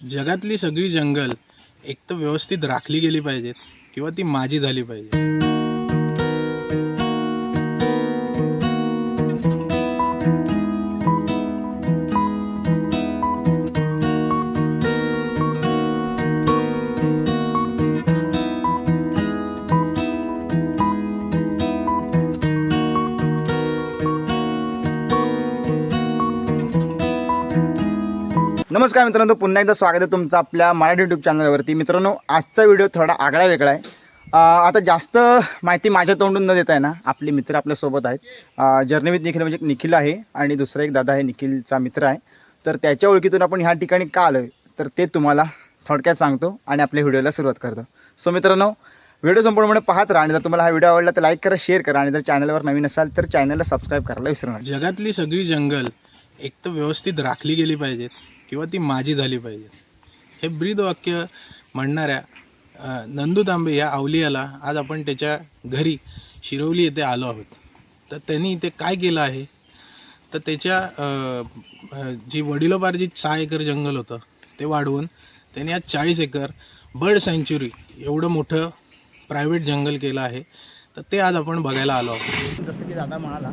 जगातली सगळी जंगल एक तर व्यवस्थित राखली गेली पाहिजेत किंवा ती माझी झाली पाहिजे नमस्कार मित्रांनो पुन्हा एकदा स्वागत आहे तुमचं आपल्या मराठी यूट्यूब चॅनलवरती मित्रांनो आजचा व्हिडिओ थोडा आगळा वेगळा आहे. आता जास्त माहिती माझ्या तोंडून न देता आहे ना आपले मित्र आपल्यासोबत आहेत. जर्नवीत निखिल म्हणजे एक निखिल आहे आणि दुसरा एक दादा आहे निखिलचा मित्र आहे. तर त्याच्या ओळखीतून आपण ह्या ठिकाणी का आलो आहे तर ते तुम्हाला थोडक्यात सांगतो आणि आपल्या व्हिडिओला सुरुवात करतो. सो मित्रांनो व्हिडिओ संपूर्णपणे पाहत राहा आणि जर तुम्हाला हा व्हिडिओ आवडला तर लाईक करा शेअर करा आणि जर चॅनलवर नवीन असाल तर चॅनलला सबस्क्राईब करायला विसरू नका. जगातली सगळी जंगल एक तर व्यवस्थित राखली गेली पाहिजेत. किंवा ती माझी झाली पाहिजे. हे ब्रीद वाक्य म्हणणाऱ्या नंदू तांबे या अवलियाला आज आपण त्याच्या घरी शिरवली येथे आलो आहोत. तर त्यांनी इथे काय केलं आहे? तर त्याच्या जी वडिलोपार्जित सहा एकर जंगल होतं ते वाढवून त्यांनी आज चाळीस एकर बर्ड सँच्युरी एवढं मोठं प्रायव्हेट जंगल केलं आहे. तर ते आज आपण बघायला आलो आहोत. जसं की दादा म्हणाला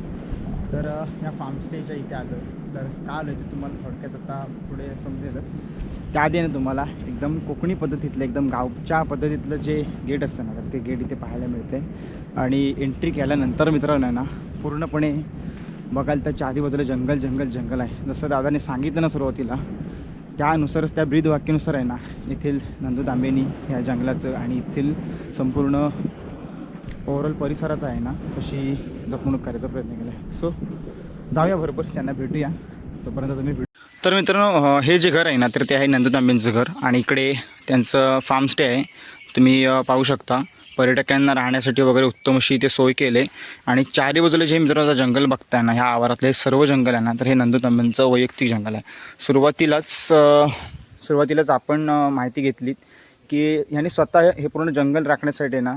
तर या फार्म स्टेच्या इथे आलो तर का आलं ते तुम्हाला थोडक्यात आता पुढे समजेलच. त्याआधी ना तुम्हाला एकदम कोकणी पद्धतीतलं एकदम गावच्या पद्धतीतलं जे गेट असतं ना तर ते गेट इथे पाहायला मिळते आणि एंट्री केल्यानंतर मित्रांनो आहे ना पूर्णपणे बघाल तर चारी बाजूला जंगल जंगल जंगल आहे. जसं दादाने सांगितलं ना सुरुवातीला त्यानुसारच त्या ब्रीद वाक्यानुसार आहे ना येथील नंदू दांबेनी ह्या जंगलाचं आणि येथील संपूर्ण ओव्हरऑल परिसराचं आहे ना तशी जपणूक करायचा प्रयत्न केला आहे सो जाऊया बरोबर त्यांना भेटूया. तोपर्यंत तुम्ही भेटू तर मित्रांनो हे जे घर आहे ना तर ते आहे नंदू तांबेंचं घर आणि इकडे त्यांचं फार्म स्टे आहे. तुम्ही पाहू शकता. पर्यटकांना राहण्यासाठी वगैरे उत्तम अशी इथे सोय केले आहे. आणि चारी बाजूला जे मित्रांनो जंगल बघताय ना ह्या आवारातले हे सर्व जंगल आहे ना तर हे नंदू तांबेंचं वैयक्तिक जंगल आहे. सुरुवातीलाच सुरुवातीलाच आपण माहिती घेतलीत की ह्याने स्वतः हे पूर्ण जंगल राखण्यासाठी ना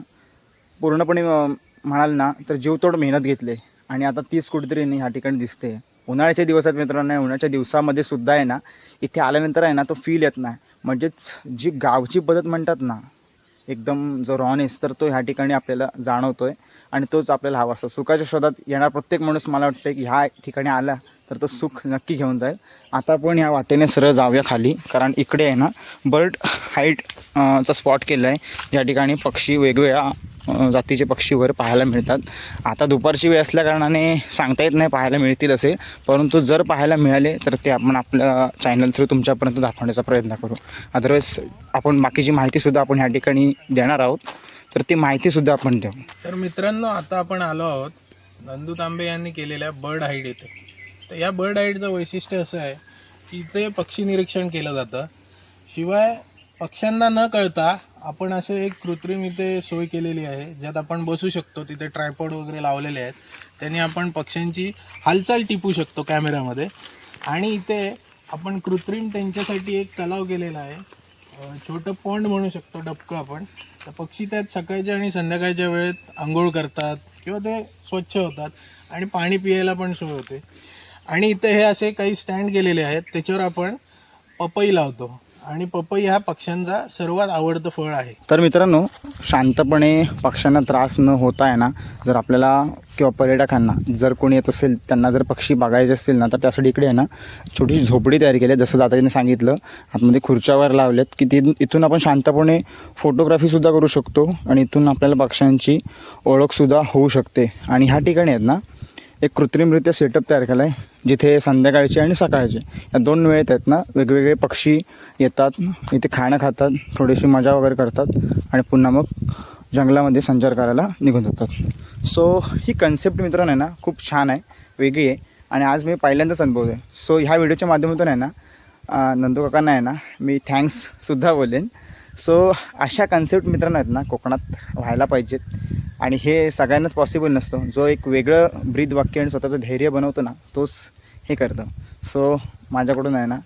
पूर्णपणे म्हणाल ना तर जीवतोड मेहनत घेतली आणि आता तीच कुठेतरी नाही ह्या ठिकाणी दिसते. उन्हाळ्याच्या दिवसात मित्रांनो उन्हाळ्याच्या दिवसामध्ये सुद्धा आहे ना इथे आल्यानंतर आहे ना तो फील येत नाही. म्हणजेच जी गावची पद्धत म्हणतात ना एकदम जो रॉनेस तर तो ह्या ठिकाणी आपल्याला जाणवतो आहे आणि तोच आपल्याला हवा असतो. सुखाच्या शोधात येणार प्रत्येक माणूस मला वाटतं की ह्या ठिकाणी आला तर तो सुख नक्की घेऊन जाईल. आता आपण ह्या वाटेने सरळ जाऊया खाली कारण इकडे आहे ना बर्ड हाईट चा स्पॉट केला आहे ज्या ठिकाणी पक्षी वेगवेगळ्या जातीचे पक्षी वगैरे पाहायला मिळतात. आता दुपारची वेळ असल्याकारणाने सांगता येत नाही पाहायला मिळतील असे. परंतु जर पाहायला मिळाले तर ते आपण आपल्या चॅनल थ्रू तुमच्यापर्यंत दाखवण्याचा प्रयत्न करू. अदरवाईज आपण बाकीची माहितीसुद्धा आपण ह्या ठिकाणी देणार आहोत. तर ती माहितीसुद्धा आपण देऊ. तर मित्रांनो आता आपण आलो आहोत नंदू तांबे यांनी केलेल्या बर्ड हाईड इथे. तर या बर्ड हाईडचं वैशिष्ट्य असं आहे की इथे पक्षी निरीक्षण केलं जातं. शिवाय पक्ष्यांना न कळता आपण असे एक कृत्रिम इथे सोय केलेली आहे ज्यात आपण बसू शकतो तिथे ट्रायपॉड वगैरे लावलेले आहेत. त्यांनी आपण पक्ष्यांची हालचाल टिपू शकतो कॅमेऱ्यामध्ये आणि इथे आपण कृत्रिम त्यांच्यासाठी एक तलाव केलेला आहे. छोटं पॉन्ड म्हणू शकतो डबकं आपण. तर पक्षी त्यात सकाळच्या आणि संध्याकाळच्या वेळेत आंघोळ करतात किंवा ते स्वच्छ होतात आणि पाणी पियायला पण सोय होते. आणि इथे हे असे काही स्टँड केलेले आहेत त्याच्यावर आपण पपई लावतो. आणि पपई हा पक्ष्यांचा सर्वात आवडतं फळ आहे. तर मित्रांनो शांतपणे पक्ष्यांना त्रास न होता आहे ना जर आपल्याला किंवा पर्यटकांना जर कोणी येत असेल त्यांना जर पक्षी बघायचे असतील ना तर त्यासाठी इकडे आहे ना छोटी झोपडी तयार केली आहे. जसं दादाजीने सांगितलं आतमध्ये खुर्च्यावर लावल्यात की ती इथून आपण शांतपणे फोटोग्राफीसुद्धा करू शकतो आणि इथून आपल्याला पक्ष्यांची ओळखसुद्धा होऊ शकते. आणि ह्या ठिकाणी आहेत ना एक कृत्रिमरित्या सेटअप तयार केला आहे जिथे संध्याकाळचे आणि सकाळचे या दोन वेळेत आहेत ना वेगवेगळे पक्षी येतात इथे खाणं खातात थोडीशी मजा वगैरे करतात आणि पुन्हा मग जंगलामध्ये संचार करायला निघून जातात. सो ही कन्सेप्ट मित्रांनो आहे ना खूप छान आहे वेगळी आहे आणि आज मी पहिल्यांदाच अनुभवतो आहे सो ह्या व्हिडिओच्या माध्यमातून आहे ना नंदू काकांना आहे ना मी थँक्ससुद्धा बोलेन. सो अशा कन्सेप्ट मित्रांनो आहेत ना कोकणात व्हायला पाहिजेत. आणि हे सगळ्यांनाच पॉसिबल नसतं. जो एक वेगळं ब्रीद वाक्य आणि स्वतःचं धैर्य बनवतो ना तोच हे करतं. सो माझ्याकडून आहे ना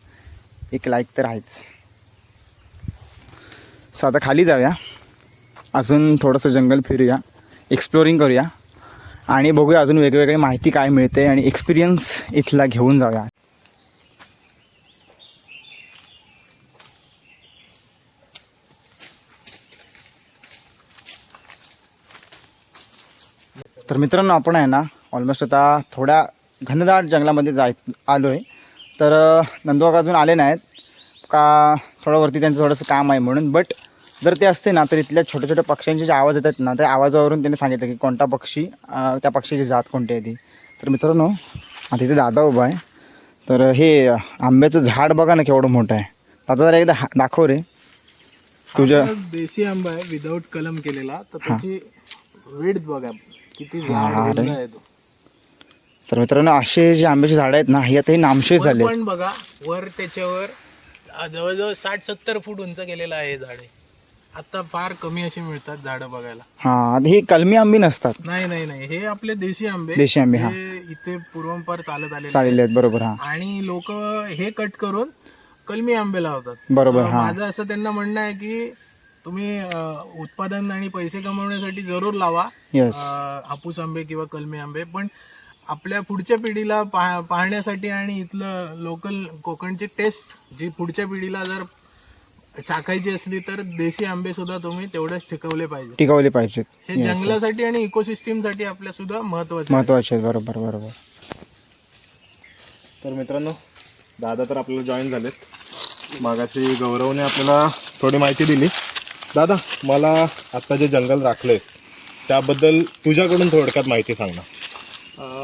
एक लाईक तर आहेच. सो आता खाली जाऊया. अजून थोडंसं जंगल फिरूया. एक्सप्लोरिंग करूया. आणि बघूया अजून वेगवेगळी माहिती काय मिळते आणि एक्सपिरियन्स इथला घेऊन जाऊया. तर मित्रांनो आपण आहे ना ऑलमोस्ट आता थोड्या घनदाट जंगलामध्ये जाय आलो आहे तर नंदुबाग अजून आले नाहीत. का थोडं वरती त्यांचं थोडंसं काम आहे म्हणून. बट जर ते असते ना तर इथल्या छोट्या छोट्या पक्ष्यांचे जे आवाज येतात ना त्या आवाजावरून त्यांनी सांगितलं की कोणता पक्षी त्या पक्षीची जात कोणती आहे ती. तर मित्रांनो आता इथे दादा उभा आहे. तर हे आंब्याचं झाड बघा ना केवढं मोठं आहे. दादा जरा एकदा दाखव रे. तुझ्या- देशी आंबा आहे विदाऊट कलम केलेला. तर. त्याची वेट बघा. किती झाड अरे. उंच आहे तो. तर मित्रांनो असे जे आंब्याची झाडं आहेत ना ही आता ही नामशेष वर झाले पण बघा वर त्याच्यावर आ, जवळजवळ साठ सत्तर फूट उंच केलेलं आहे हे झाडे. आता फार कमी अशी मिळतात झाडं बघायला. हां ही कलमी आंबी नसतात. नाही नाही नाही. हे आपले देशी आंबे. देशी आंबे, हा. हे इथे पूर्वंपार चालत आले चाललेले आहेत बरोबर हां. आणि लोक हे कट करून कलमी आंबे लावतात. बरोबर तर हां. माझं असं त्यांना म्हणणं आहे की तुम्ही अं, उत्पादन आणि पैसे कमवण्यासाठी जरूर लावा. येस अं, हापूस आंबे किंवा कलमी आंबे. पण आपल्या पुढच्या पिढीला पाह पाहण्यासाठी आणि इथलं लोकल कोकणची टेस्ट जी पुढच्या पिढीला जर चाकायची असली तर देशी आंबे सुद्धा तुम्ही तेवढेच टिकवले पाहिजे टिकवले पाहिजेत. हे जंगलासाठी आणि इकोसिस्टीमसाठी आपल्या सुद्धा महत्त्वाचे आहे. महत्त्वाचे आहेत. बरोबर बरोबर. तर मित्रांनो दादा तर आपल्याला जॉईन झालेत. मागाशी गौरवने आपल्याला थोडी माहिती दिली. दादा मला आता जे जंगल राखलंय त्याबद्दल तुझ्याकडून थोडक्यात माहिती सांग ना.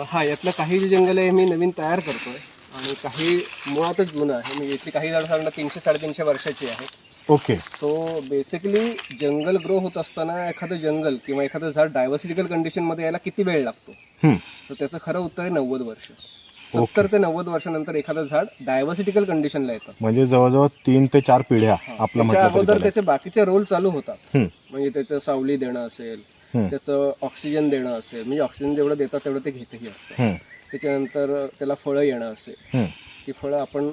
हा यातलं काही जे जंगल आहे मी नवीन तयार करतोय. आणि काही मुळातच जुनं आहे. म्हणजे यातली काही झाडं साधारण तीनशे साडेतीनशे वर्षाची आहेत ओके. सो बेसिकली जंगल ग्रो होत असताना एखादं जंगल किंवा एखादं झाड डायव्हर्सिटिकल कंडिशनमध्ये यायला किती वेळ लागतो. तर त्याचं खरं उत्तर आहे नव्वद वर्ष. सत्तर ते नव्वद वर्षानंतर एखादं झाड डायव्हर्सिटिकल कंडिशनला येतं म्हणजे जवळजवळ तीन ते चार पिढ्या आपलं त्याच्या म्हटलं तरी अगोदर. त्याचे बाकीचे रोल चालू होतात. म्हणजे त्याचं सावली देणं असेल हम्म. त्याचं ऑक्सिजन देणं असेल म्हणजे ऑक्सिजन जेवढं देतात तेवढं ते घेतही असतं हम्म, त्याच्यानंतर त्याला फळं येणं असेल हम्म. ती फळं आपण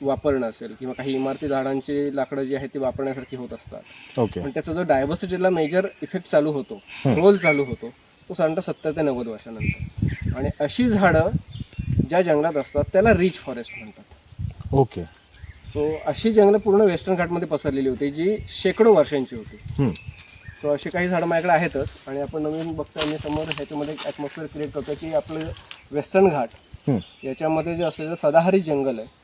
वापरणं असेल किंवा काही इमारती झाडांची लाकडं जी आहेत ती वापरण्यासारखी होत असतात ओके पण त्याचा जो डायव्हर्सिटीला मेजर इफेक्ट चालू होतो हम्म. रोल चालू होतो तो साधारणतः सत्तर ते नव्वद वर्षानंतर आणि अशी झाडं ज्या जंगलात असतात त्याला रिच फॉरेस्ट म्हणतात. ओके. सो अशी जंगलं पूर्ण वेस्टर्न घाटमध्ये पसरलेली होती जी शेकडो वर्षांची होती. हम्म. सो अशी काही झाडं माझ्याकडे आहेतच आणि आपण नवीन बघतोय मी समोर ह्याच्यामध्ये ॲटमॉस्फिअर क्रिएट करतो की आपलं वेस्टर्न घाट. याच्यामध्ये जे असलेलं सदाहरित जंगल आहे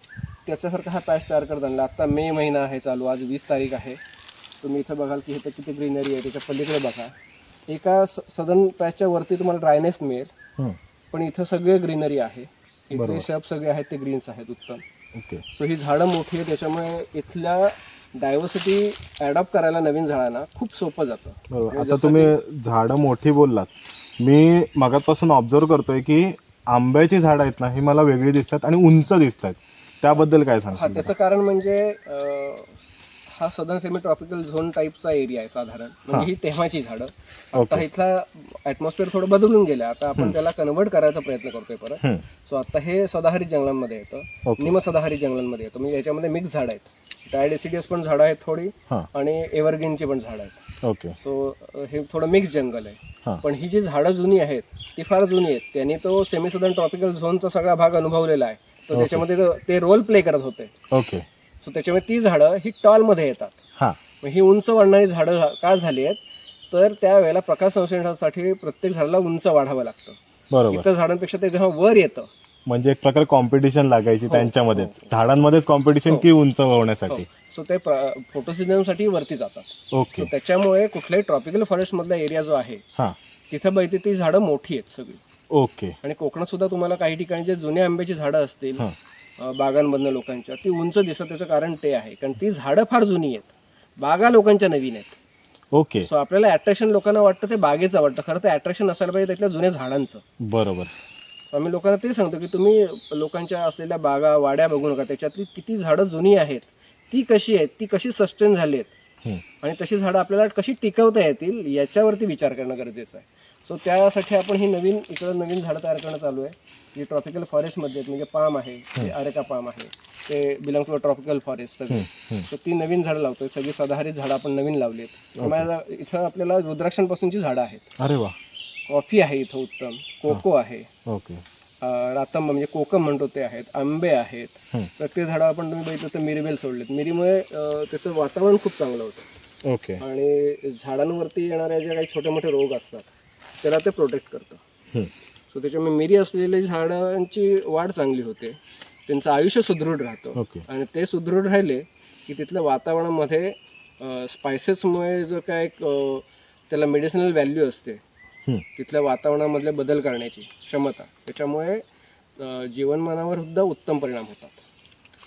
त्याच्यासारखा हा पॅच तयार करत आणला. आत्ता मे महिना आहे चालू आज वीस तारीख आहे. तुम्ही इथं बघाल की इथं किती ग्रीनरी आहे त्याच्या पलीकडे बघा. एका सदन पॅचच्या वरती तुम्हाला ड्रायनेस मिळेल. पण इथं सगळे ग्रीनरी आहे. इथले. शब सगळे आहेत ते ग्रीन्स आहेत उत्तम. ओके. सो ही झाडं मोठी आहे त्याच्यामुळे इथल्या डायव्हर्सिटी ॲडॉप्ट करायला नवीन झाडांना खूप सोपं जातं. म्हणजे आता तुम्ही झाडं मोठी बोललात. मी मगापासून ऑब्झर्व करतोय की आंब्याची झाडं आहेत ना ही मला वेगळी दिसतात आणि उंच दिसत आहेत त्याबद्दल काय हा सांगशील त्याचं कारण म्हणजे हा सदन सेमी ट्रॉपिकल झोन टाईपचा एरिया आहे साधारण. म्हणजे ही तेव्हाची झाडं. आता इथला ॲटमॉस्फिअर थोडं बदलून गेलं. आता आपण. त्याला कन्वर्ट करायचा प्रयत्न करतोय परत. सो आता हे सदाहरित जंगलांमध्ये येतं. निम सदाहरित जंगलांमध्ये येतं. म्हणजे याच्यामध्ये मिक्स झाडं आहेत. डायडेसिडियस पण झाडं आहेत थोडी आणि एव्हरग्रीनची पण झाडं आहेत. ओके. सो हे थोडं मिक्स जंगल आहे. पण ही जी झाडं जुनी आहेत ती फार जुनी आहेत. त्यांनी तो सेमी सदन ट्रॉपिकल झोनचा सगळा भाग अनुभवलेला आहे. तो Okay. त्याच्यामध्ये तो- ते रोल प्ले करत होते. ओके. सो त्याच्यामुळे ती झाडं ही टॉलमध्ये येतात. हां. मग ही उंच वाढणारी झाडं का झाली आहेत? तर त्यावेळेला प्रकाश संश्लेषणासाठी प्रत्येक झाडाला उंच वाढावं लागतं. बरोबर. इतर झाडांपेक्षा ते जेव्हा वर येतं. म्हणजे एक प्रकारे कॉम्पिटिशन लागायची हो, त्यांच्यामध्येच. हो. झाडांमध्येच कॉम्पिटिशन हो. की उंच होण्यासाठी सो ते फोटोसिजनसाठी वरती जातात. ओके. त्याच्यामुळे कुठल्याही ट्रॉपिकल फॉरेस्ट मधला एरिया जो आहे तिथं बघितली ती झाडं मोठी आहेत सगळी. ओके. आणि कोकणात सुद्धा तुम्हाला काही ठिकाणी जे जुने आंब्याची झाडं असतील बागांमधनं लोकांच्या. ती उंच दिसत त्याचं कारण ते आहे. कारण ती झाडं फार जुनी आहेत. बागा लोकांच्या नवीन आहेत. ओके. सो आपल्याला अट्रॅक्शन लोकांना वाटतं ते बागेचं वाटतं. खरं तर अट्रॅक्शन असायला पाहिजे त्यातल्या जुन्या झाडांचं. बरोबर. आम्ही लोकांना ते सांगतो की तुम्ही लोकांच्या असलेल्या बागा वाड्या बघू नका. त्याच्यातली किती झाडं जुनी आहेत ती कशी आहेत ती कशी सस्टेन झाली आहेत. आणि तशी झाडं आपल्याला कशी टिकवता येतील याच्यावरती विचार करणं गरजेचं आहे. सो त्यासाठी आपण ही नवीन इकडं नवीन झाडं तयार करणं चालू आहे. जी ट्रॉपिकल फॉरेस्टमध्ये आहेत म्हणजे पाम आहे ते अरेका पाम आहे ते बिलॉंग टू ट्रॉपिकल फॉरेस्ट सगळे. तर ती नवीन झाडं लावतोय सगळी सदाहरित झाडं आपण नवीन लावली आहेत माझ्या इथं आपल्याला रुद्राक्षांपासूनची झाडं आहेत. अरे वा. कॉफी आहे इथं उत्तम कोको आहे. ओके. रातंब म्हणजे कोकम म्हणतो ते आहेत आंबे आहेत. प्रत्येक झाडं आपण तुम्ही बघितलं तर मिरीबेल सोडलेत. मिरीमुळे त्याचं वातावरण खूप चांगलं होतं. ओके. आणि झाडांवरती येणाऱ्या ज्या काही छोटे मोठे रोग असतात त्याला ते प्रोटेक्ट करतं. सो त्याच्यामुळे मिरी असलेल्या झाडांची वाढ चांगली होते. त्यांचं आयुष्य सुदृढ राहतं. ओके. आणि ते सुदृढ राहिले की तिथल्या वातावरणामध्ये स्पायसेसमुळे जो काय एक, अ, त्याला मेडिसिनल व्हॅल्यू असते. हम्म. तिथल्या वातावरणामधले बदल करण्याची क्षमता. त्याच्यामुळे अ, जीवनमानावर सुद्धा उत्तम परिणाम होतात.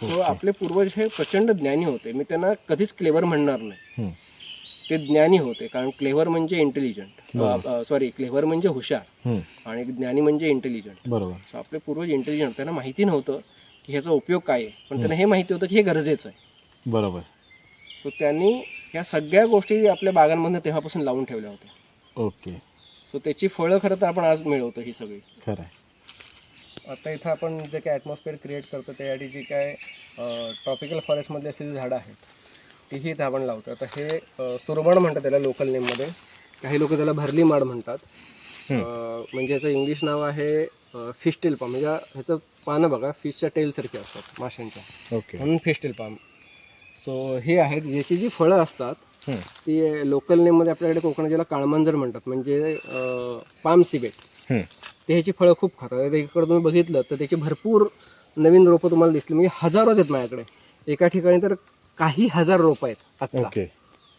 तो आपले पूर्वज हे प्रचंड ज्ञानी होते. मी त्यांना कधीच क्लेवर म्हणणार नाही. हम्म. ते ज्ञानी होते कारण क्लेवर म्हणजे इंटेलिजंट. सॉरी क्लेवर म्हणजे हुशार. आणि ज्ञानी म्हणजे इंटेलिजंट बरोबर. आपले पूर्वज इंटेलिजंट त्यांना माहिती नव्हतं की ह्याचा उपयोग काय आहे. पण त्यांना हे माहिती होतं की हे गरजेचं आहे. बरोबर. सो त्यांनी ह्या सगळ्या गोष्टी आपल्या बागांमधून तेव्हापासून लावून ठेवल्या होत्या. ओके. सो त्याची फळं खरं तर आपण आज मिळवतो ही सगळी. खरं आता इथं आपण जे काय ॲटमॉस्फिअर क्रिएट करतो त्यासाठी जी काय ट्रॉपिकल फॉरेस्टमधली असलेली झाडं आहेत तीही इथं आपण लावतो आता हे अ, सुरमण म्हणतात त्याला लोकल नेममध्ये काही लोक त्याला भरली माड म्हणतात. म्हणजे याचं इंग्लिश नाव आहे फिश टेल पाम म्हणजे ह्याचं पानं बघा फिशच्या टेलसारखी असतात माशांच्या. ओके. म्हणून फिश टेल पाम सो हे आहेत. याची जी फळं असतात. ती लोकल नेममध्ये आपल्याकडे कोकणात ज्याला काळमांजर म्हणतात. म्हणजे पाम सिबेट. ते ह्याची फळं खूप खातात. इकडं तुम्ही बघितलं तर त्याची भरपूर नवीन रोपं तुम्हाला दिसली. म्हणजे हजारो आहेत माझ्याकडे. एका ठिकाणी तर काही हजार रोपं आहेत आता ओके.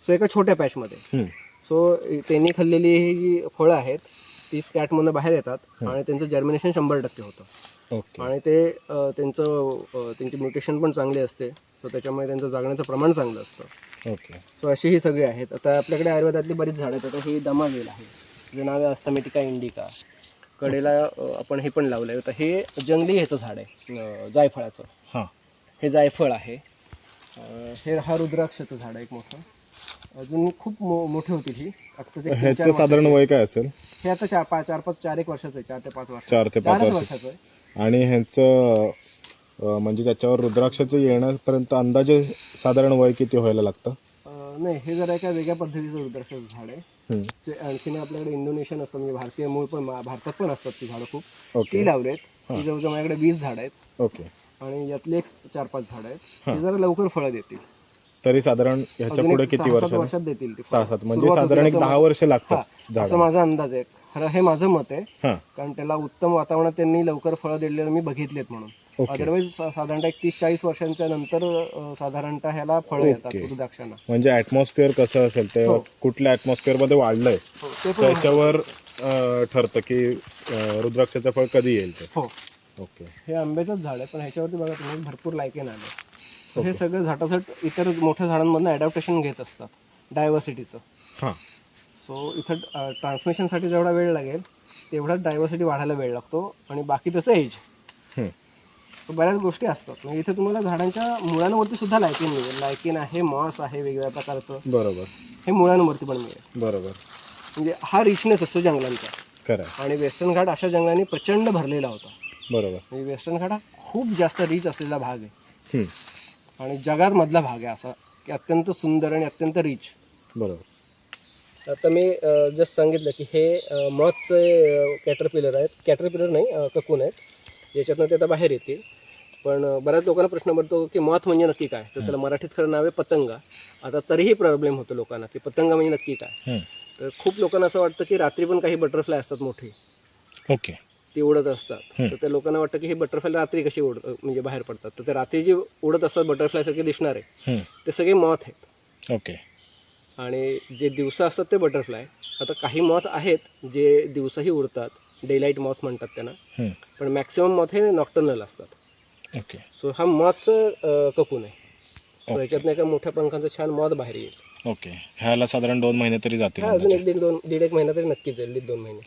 सो एका छोट्या पॅचमध्ये. हम्म. सो त्यांनी खाल्लेली ही जी फळं आहेत ती स्कॅटमधनं बाहेर येतात. आणि त्यांचं जर्मिनेशन शंभर टक्के होतं. आणि ते त्यांचं त्यांची म्युटेशन पण चांगली असते. सो त्याच्यामुळे त्यांचं जागण्याचं प्रमाण चांगलं असतं. ओके. सो अशी ही सगळी आहेत. आता आपल्याकडे आयुर्वेदातली बरीच झाडं आहेत. आता ही दमावेल आहे. जे नाव आहे अस्थमेटिका इंडिका. कडेला आपण हे पण लावलं आहे आता हे जंगली ह्याचं झाड आहे. जायफळाचं. हां जायफळ आहे. हे हा रुद्राक्षाचं झाड आहे एक मोठं. अजून खूप मो मोठे होतील ही. आता ते तीन- चार ह्याचं साधारण. वय काय असेल? हे आता चार पाच चार पाच चार एक वर्षाचं आहे चार ते पाच वर्ष चार ते पाच चारच वर्ष वर्षाचं आहे. आणि ह्यांचं अं, म्हणजे त्याच्यावर रुद्राक्षाचं येण्यापर्यंत अंदाजे साधारण वय किती व्हायला लागतं? अ, नाही हे जरा एका वेगळ्या पद्धतीचं रुद्राक्षाचं झाड आहे. हम्म. ते आणखीन आपल्याकडे इंडोनेशियन असतं म्हणजे भारतीय मूळ पण भारतात पण असतात ती झाडं खूप. ओके. ती लावलेत. हां. ती जवळजवळ माझ्याकडे वीस झाड आहेत. ओके. आणि यातले एक चार पाच झाड आहेत. हां. ते जरा लवकर फळं देतील. तरी साधारण ह्याच्या अजून पुढे एक किती वर्षांनी वर्षात? देतील ते सहा फळं. सात म्हणजे सुरुवात साधारण एक दहा वर्ष लागतात मा- असं झाडाला माझा अंदाज आहे. खरं हे माझं मत आहे. हां. कारण त्याला उत्तम वातावरणात त्यांनी लवकर फळं दिलेलं मी बघितलेत म्हणून. ओके. अदरवाईज साधारणतः एक तीस चाळीस वर्षांच्या नंतर अं, साधारणतः ह्याला फळं येतात ओके. रुद्राक्षांना म्हणजे ऍटमॉस्फिअर कसं असेल ते हो. कुठल्या ऍटमॉस्फिअरमध्ये वाढलंय? हो, ते पण त्याच्यावर अं, ठरतं की अं, रुद्राक्षाचं फळ कधी येईल ते? हो. ओके. हे आंब्याचंच झाड आहे पण ह्याच्यावरती बघा तुम्ही भरपूर लायकेन आले तर हे. सगळं झाटाझट इतर मोठ्या झाडांमधनं ॲडॅप्टेशन घेत असतात डायव्हर्सिटीचं हां. सो इथं ट्रान्समिशनसाठी जेवढा वेळ लागेल तेवढाच डायव्हर्सिटी वाढायला वेळ लागतो आणि बाकी तसं एज. बऱ्याच गोष्टी असतात. म्हणजे इथे तुम्हाला झाडांच्या मुळांवरती सुद्धा लायकिन मिळेल. लायकिन आहे मॉस आहे वेगवेगळ्या प्रकारचं. बरोबर. हे मुळांवरती पण मिळेल. बरोबर. म्हणजे हा रिचनेस असतो जंगलांचा. खरं आणि वेस्टर्न घाट अशा जंगलांनी प्रचंड भरलेला होता. बरोबर. म्हणजे वेस्टर्न घाट हा खूप जास्त रिच असलेला भाग आहे. हम्म. आणि जगात मधला भाग आहे असा की अत्यंत सुंदर आणि अत्यंत रिच बरोबर. आता मी जस्ट सांगितलं की हे मॉथचे कॅटरपिलर आहेत. कॅटरपिलर नाही अ, ककून आहेत. याच्यातनं ते आता बाहेर येतील. पण अ, बऱ्याच लोकांना प्रश्न पडतो की मॉथ म्हणजे नक्की काय? तर त्याला मराठीत खरं नाव आहे पतंगा. आता तरीही प्रॉब्लेम होतो लोकांना की पतंगा म्हणजे नक्की काय? हम्म. तर खूप लोकांना असं वाटतं की रात्री पण काही बटरफ्लाय असतात मोठी. ओके ती उडत असतात. तर त्या लोकांना वाटतं की हे बटरफ्लाय रात्री कशी उड म्हणजे बाहेर पडतात. तर ते रात्री जे उडत असतात बटरफ्लायसारखे दिसणारे हम्म. ते सगळे मॉथ आहेत. ओके. आणि जे दिवसा असतात ते बटरफ्लाय आता काही मॉथ आहेत जे दिवसाही उडतात डेलाईट मॉथ म्हणतात त्यांना. पण मॅक्सिमम मॉथ हे नॉक्टर्नल असतात. ओके. सो हा मॉथचं ककून आहे. सो. याच्यातनं एका मोठ्या पंखांचं छान मॉथ बाहेर येईल. ओके. ह्याला साधारण दोन महिने तरी जातील अजून. एक दीड दोन दीड एक महिना तरी नक्कीच जाईल दीड दोन महिने.